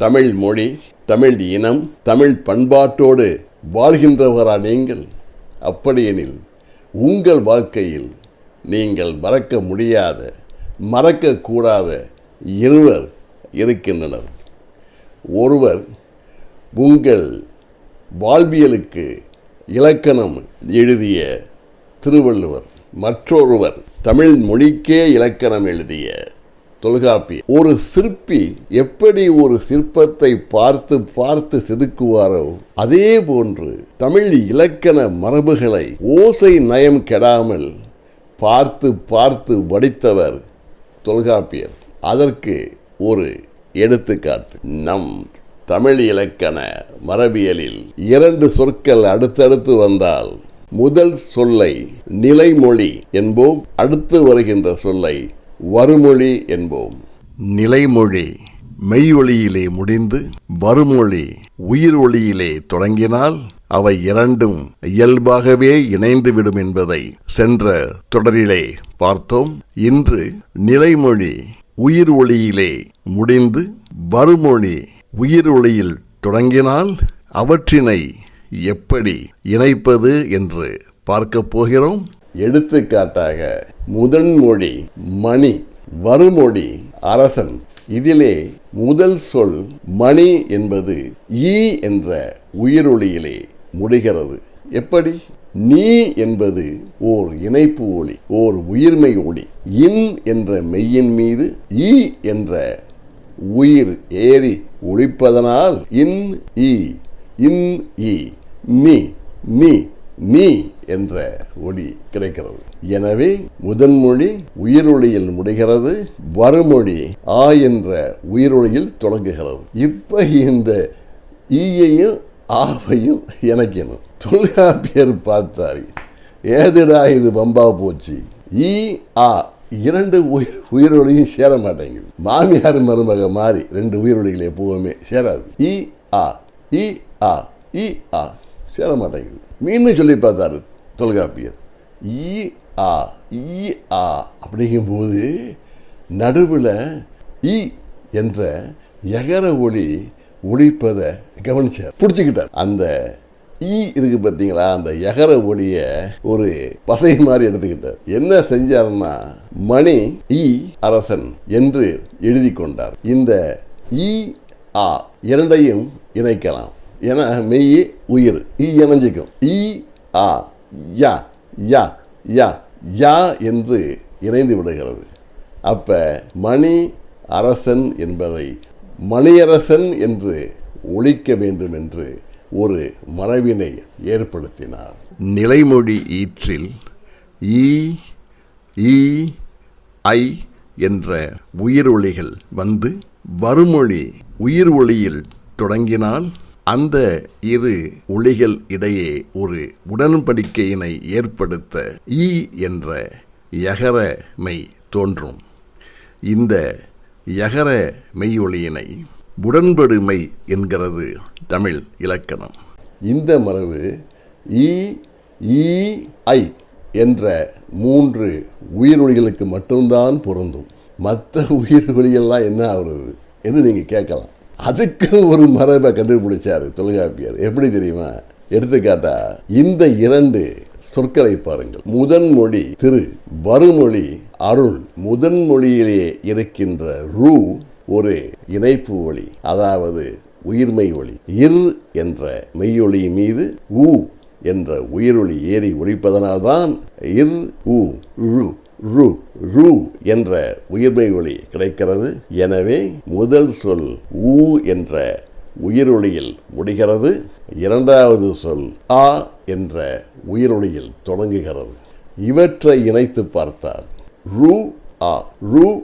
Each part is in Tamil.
தமிழ் மொழி தமிழ் இனம் தமிழ் பண்பாட்டோடு வாழ்கின்றவரா நீங்கள்? அப்படியெனில் உங்கள் வாழ்க்கையில் நீங்கள் மறக்க முடியாத மறக்கக்கூடாத இருவர் இருக்கின்றனர். ஒருவர் உங்கள் வாழ்வியலுக்கு இலக்கணம் எழுதிய திருவள்ளுவர் மற்றொருவர் தமிழ் மொழிக்கே இலக்கணம் எழுதிய தொல்காப்பி ஒரு சிற்பி எப்படி ஒரு சிற்பத்தை பார்த்து பார்த்து செதுக்குவாரோ அதே போன்று தமிழ் இலக்கண மரபுகளை ஓசை நயம் கெடாமல் பார்த்து பார்த்து வடித்தவர் தொல்காப்பியர். அதற்கு ஒரு எடுத்துக்காட்டு. நம் தமிழ் இலக்கண மரபியலில் இரண்டு சொற்கள் அடுத்தடுத்து வந்தால் முதல் சொல்லை நிலைமொழி என்போம் அடுத்து வருகின்ற சொல்லை வருமொழி என்போம். நிலைமொழி மெய்யொலியிலே முடிந்து வருமொழி உயிர் ஒளியிலே தொடங்கினால் அவை இரண்டும் இயல்பாகவே இணைந்துவிடும் என்பதை சென்ற தொடரிலே பார்த்தோம். இன்று நிலைமொழி உயிர் ஒளியிலே முடிந்து வருமொழி உயிர் ஒளியில் தொடங்கினால் அவற்றினை எப்படி இணைப்பது என்று பார்க்கப் போகிறோம். எடுத்துக்காட்டாக முதன்மொழி மணி வருமொழி அரசன். இதிலே முதல் சொல் மணி என்பது ஈ என்ற உயிரொளியிலே முடிகிறது. எப்படி? நீ என்பது ஓர் இணைப்பு ஒளி ஓர் உயிர்மை ஒளி இன் என்ற மெய்யின் மீது ஈ என்ற உயிர் ஏறி ஒழிப்பதனால் இன் ஈ. இன் ஈ. நீ நீ நீ என்ற ஒளி கிடைக்கிறது. எனவே முதன்மொழி உயிரொளியில் முடிகிறது வறுமொழி ஆ என்ற உயிரொளியில் தொடங்குகிறது. இப்ப இந்த ஈயையும் ஆவையும் இணைக்கணும். தொல்காப்பியர் பார்த்தார் ஏதுடா இது பம்பா போச்சு? ஈ ஆ இரண்டு உயிர் உயிரொலியும் சேர மாட்டேங்குது மாமியார் மருமக மாறி ரெண்டு உயிரொலிகள் எப்போவுமே சேராது. இ ஆ இ ஆ இ ஆ. சேர மாட்டேங்குது மீன்னு சொல்லி பார்த்தாரு தொல்காப்பியர். ஈ ஆ ஈ ஆ அப்படிங்கும்போது நடுவில் இ என்ற எகர ஒளி ஒழிப்பதை கவனிச்சார். பிடிச்சிக்கிட்டார். அந்த ஈ இருக்கு பார்த்தீங்களா? அந்த எகர ஒளியை ஒரு பசை மாதிரி எடுத்துக்கிட்டார். என்ன செஞ்சாருன்னா மணி ஈ அரசன் என்று எழுதி கொண்டார். இந்த ஈ ஆ இரண்டையும் இணைக்கலாம். ஏன்னா மெய் உயிர். ஈ இணைஞ்சிக்கும் ஈ ஆ யா யா யா யா என்று இணைந்து விடுகிறது. அப்போ மணி அரசன் என்பதை மணியரசன் என்று ஒழிக்க வேண்டும் என்று ஒரு மரபினை ஏற்படுத்தினார். நிலைமொழி ஈற்றில் ஈ ஈ ஐ என்ற ஒளிகள் வந்து வருமொழி உயிர் ஒளியில் தொடங்கினால் அந்த இரு ஒளிகள் இடையே ஒரு உடன்படிக்கையினை ஏற்படுத்த ஈ என்ற யகர மெய் தோன்றும். இந்த யகர மெய்யொளியினை உடன்படுமை என்கிறது தமிழ் இலக்கணம். இந்த மரபு ஈ ஐ என்ற மூன்று உயிரொலிகளுக்கு மட்டும்தான் பொருந்தும். மற்ற உயிரொலிகள்லாம் என்ன ஆகுறது? என்று நீங்கள் கேட்கலாம். அதுக்கு ஒரு மரபை கண்டுபிடிச்சாரு தொல்காப்பியர். எப்படி தெரியுமா? எடுத்துக்காட்டா இந்த இரண்டு சொற்களை பாருங்கள். முதன்மொழி திரு வருமொழி அருள். முதன்மொழியிலே இருக்கின்ற ரூ ஒரு இணைப்பு ஒளி அதாவது உயிர்மை ஒளி. இர் என்ற மெய்யொளி மீது ஊ என்ற உயிரொளி ஏறி ஒழிப்பதனால்தான் இர் ஊ ரு ரு என்ற உயிர்மை ஒளி கிடைக்கிறது. எனவே முதல் சொல் ஊ என்ற உயிரொளியில் முடிகிறது. இரண்டாவது சொல் ஆ என்ற உயிரொளியில் தொடங்குகிறது. இவற்றை இணைத்து பார்த்தார் ரு ஆ ரு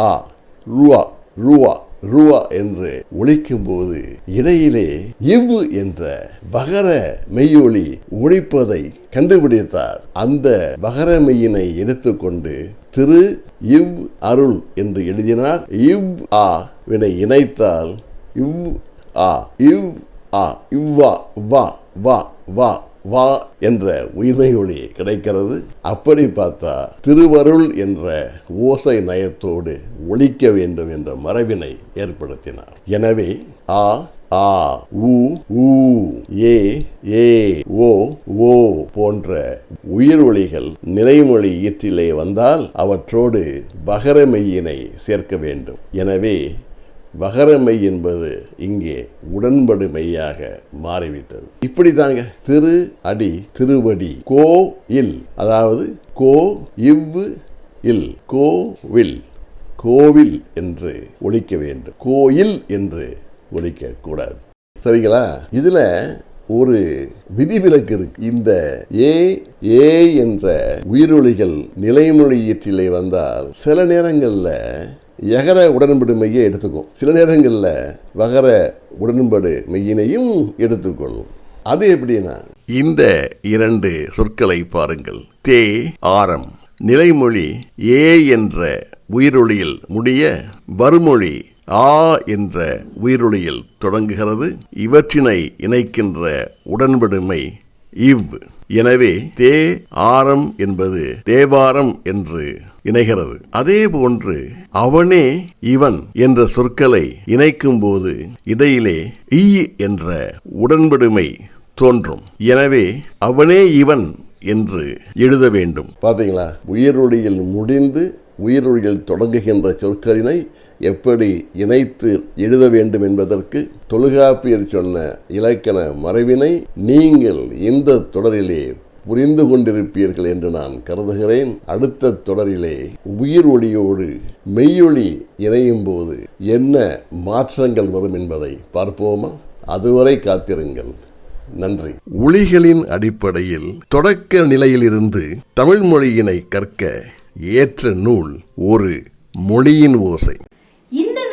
ஆ ருவா ருவா. ருவா என்று ஒழிக்கும் போது இடையிலே இவ் என்ற வகர மெய்யொளி ஒழிப்பதை கண்டுபிடித்தார். அந்த வகர மெய்யினை எடுத்துக்கொண்டு திரு இவ் அருள் என்று எழுதினார். இவ் ஆ வினை இணைத்தால் இவ் ஆ இவ் ஆ இவ்வா வா வா வா வா என்ற உயிர்மை ஒளி கிடைக்கிறது. அப்படி பார்த்தா திருவருள் என்ற ஓசை நயத்தோடு ஒழிக்க வேண்டும் என்ற மரபினை ஏற்படுத்தினார். எனவே ஆ ஆ உ ஊ ஏ ஏ ஓ ஓ போன்ற உயிர் ஒளிகள் நிலைமொழி ஈற்றிலே வந்தால் அவற்றோடு பகரமெய்யினை சேர்க்க வேண்டும். எனவே வகரமை என்பது இங்கே உடன்படு மெய்யாக மாறிவிட்டது. இப்படி தாங்க திரு அடி திருவடி கோ இல். அதாவது கோ இவ்வு இல். கோவில் கோவில் என்று ஒழிக்க வேண்டும். கோயில் என்று ஒழிக்க கூடாது சரிங்களா? இதுல ஒரு விதிவிலக்கு இருக்கு. இந்த ஏ ஏ என்ற உயிரொலிகள் நிலைமொழி ஈற்றிலே வந்தால் சில நேரங்களில் எகர உடன்படு மெய்யை எடுத்துக்கும் சில நேரங்களில் வகர உடன்படு மெய்யினையும் எடுத்துக்கொள்ளும் அது எப்படின்னா இந்த இரண்டு சொற்களை பாருங்கள். தே ஆரம். நிலைமொழி ஏ என்ற உயிரொலியில் முடிய வறுமொழி ஆ என்ற உயிரொலியில் தொடங்குகிறது. இவற்றினை இணைக்கின்ற உடன்படுமை இவ். எனவே தே ஆரம் என்பது தேவாரம் என்று இணைகிறது. அதே போன்று அவனே இவன் என்ற சொற்களை இணைக்கும் போது இடையிலே ஈ என்ற உடன்படுமை தோன்றும். எனவே அவனே இவன் என்று எழுத வேண்டும். பார்த்தீங்களா உயிரொலியில் முடிந்து உயிரொலியில் தொடங்குகின்ற சொற்களினை எப்படி இணைத்து எழுத வேண்டும் என்பதற்கு தொல்காப்பியர் சொன்ன இலக்கண மறைவினை நீங்கள் இந்த தொடரிலே புரிந்து கொண்டிருப்பீர்கள் என்று நான் கருதுகிறேன். அடுத்த தொடரிலே உயிர் ஒளியோடு மெய்யொலி இணையும் போது என்ன மாற்றங்கள் வரும் என்பதை பார்ப்போமா? அதுவரை காத்திருங்கள். நன்றி. ஒளிகளின் அடிப்படையில் தொடக்க நிலையிலிருந்து தமிழ் மொழியினை கற்க ஏற்ற நூல் ஒரு மொழியின் ஓசை.